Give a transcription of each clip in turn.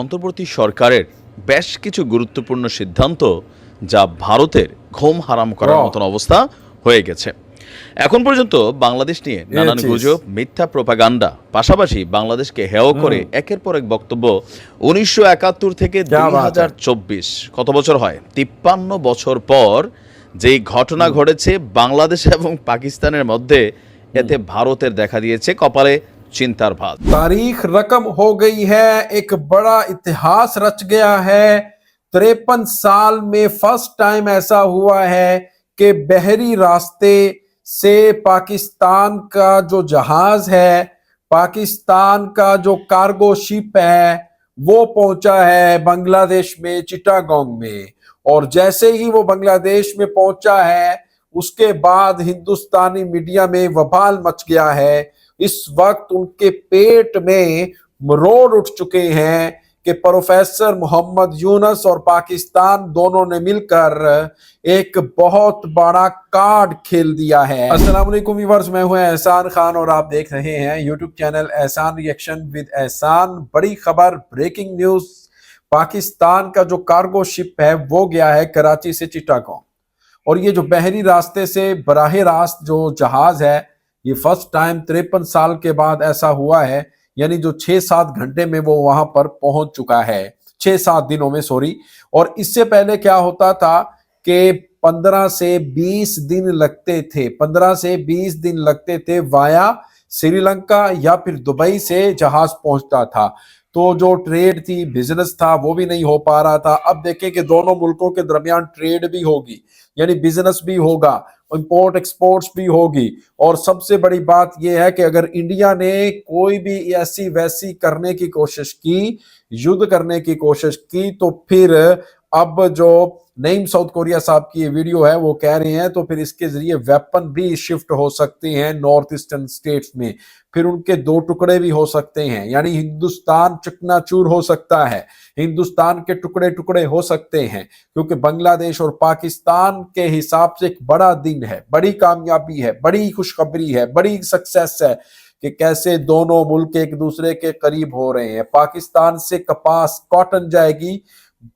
অন্তর্বর্তী সরকারের বেশ কিছু গুরুত্বপূর্ণ সিদ্ধান্ত যা ভারতের ঘোম হারাম করার মতন অবস্থা হয়ে গেছে। এখন পর্যন্ত বাংলাদেশ নিয়ে নানান গুজব মিথ্যা প্রপাগান্ডা পাশাপাশি বাংলাদেশকে হেয় hmm. করে একের পর এক বক্তব্য উনিশশো একাত্তর থেকে দু হাজার চব্বিশ কত বছর হয়? তিপ্পান্ন বছর পর যে ঘটনা hmm. ঘটেছে বাংলাদেশ এবং পাকিস্তানের মধ্যে এতে ভারতের দেখা দিয়েছে। কপালে چنتر بھاگ تاریخ رقم ہو گئی ہے، ایک بڑا اتہاس رچ گیا ہے۔ تریپن سال میں فرسٹ ٹائم ایسا ہوا ہے کہ بحری راستے سے پاکستان کا جو جہاز ہے، پاکستان کا جو کارگو شپ ہے، وہ پہنچا ہے بنگلہ دیش میں چٹا گونگ میں۔ اور جیسے ہی وہ بنگلہ دیش میں پہنچا ہے، اس کے بعد ہندوستانی میڈیا میں وبال مچ گیا ہے۔ اس وقت ان کے پیٹ میں مروڑ اٹھ چکے ہیں کہ پروفیسر محمد یونس اور پاکستان دونوں نے مل کر ایک بہت بڑا کارڈ کھیل دیا ہے۔ السلام علیکم ویورز، میں ہوں احسان خان اور آپ دیکھ رہے ہیں یوٹیوب چینل احسان ریئیکشن ود احسان۔ بڑی خبر بریکنگ نیوز پاکستان کا جو کارگو شپ ہے، وہ گیا ہے کراچی سے چٹاگونگ اور یہ جو بحری راستے سے براہ راست جو جہاز ہے یہ فرسٹ ٹائم تریپن سال کے بعد ایسا ہوا ہے یعنی جو چھ سات گھنٹے میں وہ وہاں پر پہنچ چکا ہے۔ چھ سات دنوں میں سوری اور اس سے پہلے کیا ہوتا تھا کہ پندرہ سے بیس دن لگتے تھے۔ پندرہ سے بیس دن لگتے تھے وایا سری لنکا یا پھر دبئی سے جہاز پہنچتا تھا۔ تو جو ٹریڈ تھی بزنس تھا، وہ بھی نہیں ہو پا رہا تھا۔ اب دیکھیں کہ دونوں ملکوں کے درمیان ٹریڈ بھی ہوگی یعنی بزنس بھی ہوگا۔ امپورٹ ایکسپورٹس بھی ہوگی۔ اور سب سے بڑی بات یہ ہے کہ اگر انڈیا نے کوئی بھی ایسی ویسی کرنے کی کوشش کی، یدھ کرنے کی کوشش کی، تو پھر اب جو نئیم ساؤتھ کوریا صاحب کی یہ ویڈیو ہے، وہ کہہ رہے ہیں، تو پھر اس کے ذریعے ویپن بھی شفٹ ہو سکتے ہیں نارتھ ایسٹرن سٹیٹس میں۔ پھر ان کے دو ٹکڑے بھی ہو سکتے ہیں یعنی ہندوستان چکنا چور ہو سکتا ہے۔ ہندوستان کے ٹکڑے ٹکڑے ہو سکتے ہیں، کیونکہ بنگلہ دیش اور پاکستان کے حساب سے ایک بڑا دن ہے۔ بڑی کامیابی ہے، بڑی خوشخبری ہے، بڑی سکسیس ہے کہ کیسے دونوں ملک ایک دوسرے کے قریب ہو رہے ہیں۔ پاکستان سے کپاس کاٹن جائے گی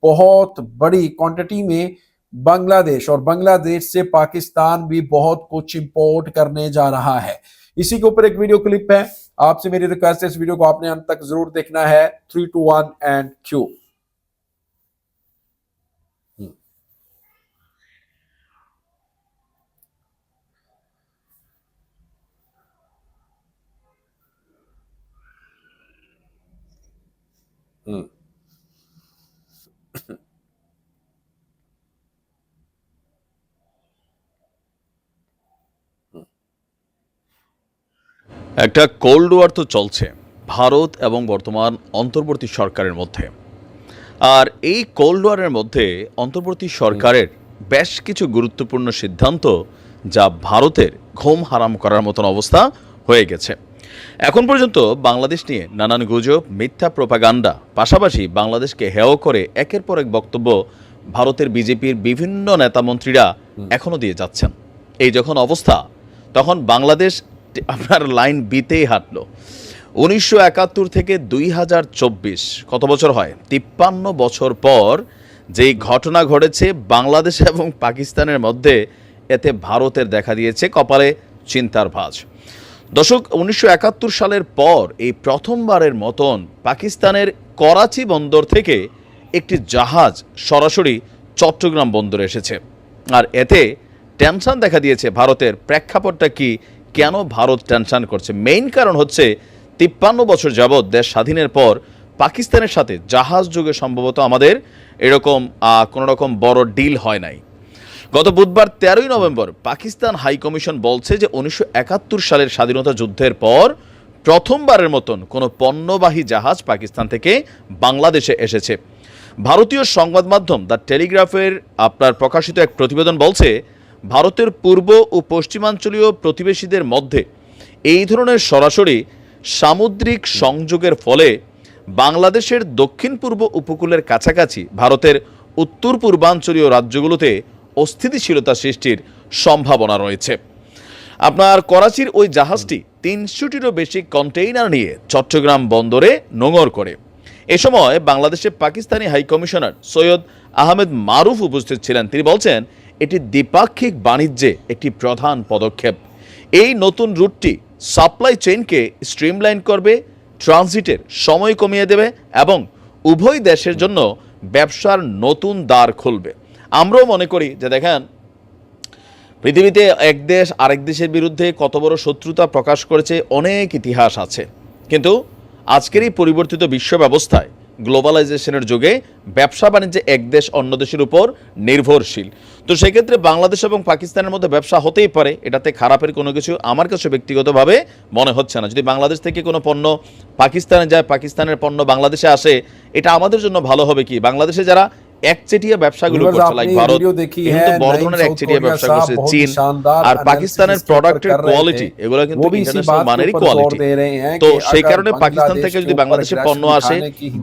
بہت بڑی کوانٹٹی میں بنگلہ دیش اور بنگلہ دیش سے پاکستان بھی بہت کچھ امپورٹ کرنے جا رہا ہے۔ اسی کے اوپر ایک ویڈیو کلپ ہے۔ آپ سے میری ریکویسٹ ہے اس ویڈیو کو آپ نے ان تک ضرور دیکھنا ہے۔ 3 ٹو 1 اینڈ کیو Hmm. একটা কোল্ড ওয়ার তো চলছে ভারত এবং বর্তমান অন্তর্বর্তী সরকারের মধ্যে। আর এই কোল্ড ওয়ারের মধ্যে অন্তর্বর্তী সরকারের বেশ কিছু গুরুত্বপূর্ণ সিদ্ধান্ত যা ভারতের ঘুম হারাম করার মতন অবস্থা হয়ে গেছে। এখন পর্যন্ত বাংলাদেশ নিয়ে নানান গুজব মিথ্যা প্রপাগান্ডা পাশাপাশি বাংলাদেশকে হেয় করে একের পর এক বক্তব্য ভারতের বিজেপির বিভিন্ন নেতামন্ত্রীরা এখনও দিয়ে যাচ্ছেন। এই যখন অবস্থা তখন বাংলাদেশ আপনার লাইন বিতেই হাঁটলো। উনিশশো একাত্তর থেকে দুই হাজার চব্বিশ, কত বছর হয়? তিপ্পান্ন বছর পর যেই ঘটনা ঘটেছে, বাংলাদেশ এবং পাকিস্তানের মধ্যে এতে ভারতের দেখা দিয়েছে কপালে চিন্তার ভাঁজ। দশক উনিশশো একাত্তর সালের পর এই প্রথমবারের মতন পাকিস্তানের করাচি বন্দর থেকে একটি জাহাজ সরাসরি চট্টগ্রাম বন্দরে এসেছে। আর এতে টেনশন দেখা দিয়েছে ভারতের প্রেক্ষাপটটা কি কেন ভারত টেনশন করছে? মেইন কারণ হচ্ছে তিপ্পান্ন বছর যাবৎ দেশ স্বাধীনের পর পাকিস্তানের সাথে জাহাজ যুগে সম্ভবত আমাদের এরকম কোনো রকম বড় ডিল হয় নাই। গত বুধবার তেরোই নভেম্বর পাকিস্তান হাই কমিশন বলছে যে উনিশশো একাত্তর সালের স্বাধীনতা যুদ্ধের পর প্রথমবারের মতন কোনো পণ্যবাহী জাহাজ পাকিস্তান থেকে বাংলাদেশে এসেছে। ভারতীয় সংবাদ মাধ্যম দ্য টেলিগ্রাফের আপনার প্রকাশিত এক প্রতিবেদন বলছে ভারতের পূর্ব ও পশ্চিমাঞ্চলীয় প্রতিবেশীদের মধ্যে এই ধরনের সরাসরি সামুদ্রিক সংযোগের ফলে বাংলাদেশের দক্ষিণ পূর্ব উপকূলের কাছাকাছি ভারতের উত্তর পূর্বাঞ্চলীয় রাজ্যগুলোতে অস্থিতিশীলতা সৃষ্টির সম্ভাবনা রয়েছে। আপনার করাচির ওই জাহাজটি তিনশোটিরও বেশি কন্টেইনার নিয়ে চট্টগ্রাম বন্দরে নোঙর করে। এ সময় বাংলাদেশে পাকিস্তানি হাইকমিশনার সৈয়দ আহমেদ মারুফ উপস্থিত ছিলেন। তিনি বলছেন এটি দ্বিপাক্ষিক বাণিজ্যে একটি প্রধান পদক্ষেপ। এই নতুন রুটটি সাপ্লাই চেইনকে স্ট্রিমলাইন করবে ট্রানজিটের সময় কমিয়ে দেবে এবং উভয় দেশের জন্য ব্যবসার নতুন দ্বার খুলবে। আমরাও মনে করি যে দেখেন, পৃথিবীতে এক দেশ আরেক দেশের বিরুদ্ধে কত বড় শত্রুতা প্রকাশ করেছে, অনেক ইতিহাস আছে। কিন্তু আজকের এই পরিবর্তিত বিশ্ব ব্যবস্থায় গ্লোবালাইজেশনের যুগে ব্যবসা বাণিজ্যে এক দেশ অন্য দেশের উপর নির্ভরশীল। তো সেক্ষেত্রে বাংলাদেশ এবং পাকিস্তানের মধ্যে ব্যবসা হতেই পারে, এটাতে খারাপের কোনো কিছু আমার কাছে ব্যক্তিগতভাবে মনে হচ্ছে না। যদি বাংলাদেশ থেকে কোনো পণ্য পাকিস্তানে যায়, পাকিস্তানের পণ্য বাংলাদেশে আসে, এটা আমাদের জন্য ভালো হবে কি? বাংলাদেশে যারা একচেটিয়া ব্যবসাগুলো করছে লাইক ভারত কিন্তু বড় ধরনের একচেটিয়া ব্যবসা করছে চীন আর পাকিস্তানের প্রোডাক্টের কোয়ালিটি এগুলো কিন্তু ইন্টারন্যাশনাল মানেরই কোয়ালিটি তো সেই কারণে পাকিস্তান থেকে যদি বাংলাদেশে পণ্য আসে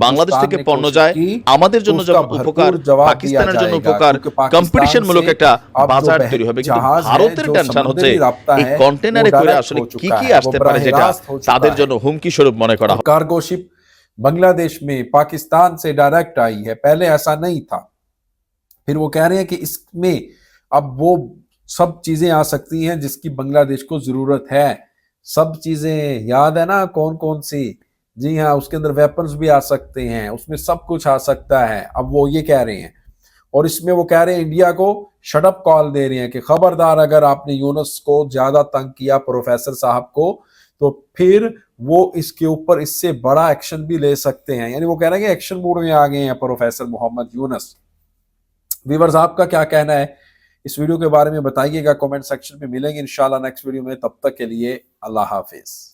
বাংলাদেশ থেকে পণ্য যায় আমাদের জন্য যখন উপকার পাকিস্তানের জন্য উপকার কম্পিটিশন মূলক একটা বাজার তৈরি হবে। কিন্তু ভারতের টেনশন হচ্ছে এই কন্টেনারে করে আসলে কি কি আসতে পারে যেটা তাদের জন্য হুমকি স্বরূপ মনে করা হয়। Cargo ship بنگلہ دیش میں پاکستان سے ڈائریکٹ آئی ہے، پہلے ایسا نہیں تھا۔ پھر وہ کہہ رہے ہیں کہ اس میں اب وہ سب چیزیں آ سکتی ہیں جس کی بنگلہ دیش کو ضرورت ہے۔ سب چیزیں یاد ہے نا کون کون سی؟ جی ہاں اس کے اندر ویپنز بھی آ سکتے ہیں، اس میں سب کچھ آ سکتا ہے۔ اب وہ یہ کہہ رہے ہیں۔ اور اس میں وہ کہہ رہے ہیں انڈیا کو شٹ اپ کال دے رہے ہیں کہ خبردار اگر آپ نے یونس کو زیادہ تنگ کیا، پروفیسر صاحب کو تو پھر وہ اس کے اوپر اس سے بڑا ایکشن بھی لے سکتے ہیں۔ یعنی وہ کہہ رہے ہیں کہ ایکشن موڈ میں آ گئے ہیں پروفیسر محمد یونس۔ ویورز، آپ کا کیا کہنا ہے؟ اس ویڈیو کے بارے میں بتائیے گا کومنٹ سیکشن میں ملیں گے انشاءاللہ نیکسٹ ویڈیو میں۔ تب تک کے لیے اللہ حافظ۔